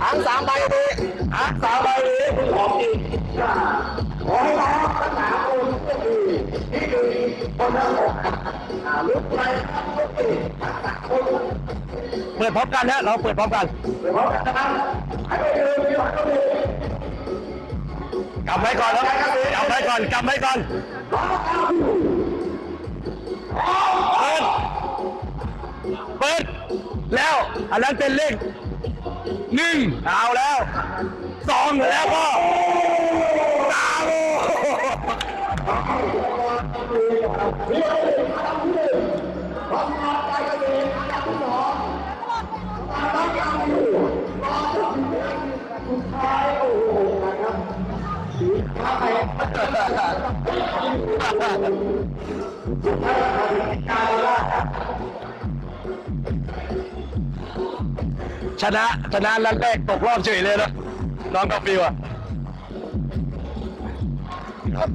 หางสามใบดีหางสามใบดีคุณของจริงขอให้น้องทั้งสามคนก็คือนี่คือคนทั้งหมดอ่าลุกไปลุกไป ปิดพร้อมกันฮะเราเปิดพร้อมกันเดี๋ยวพร้อมกันนะครับใครไม่ดื่มที่หลังก็ดื่มกำไว้ก่อนครับกำไว้ก่อนกำไว้ก่อนเปิดเปิดแล้วอันนั้นเป็นเลขหนึ่งเอาแล้วสองแล้วก็สาม ชนะชนะนัดแรกตกรอบเฉยเลยนะน้องกาฟิวอะครับ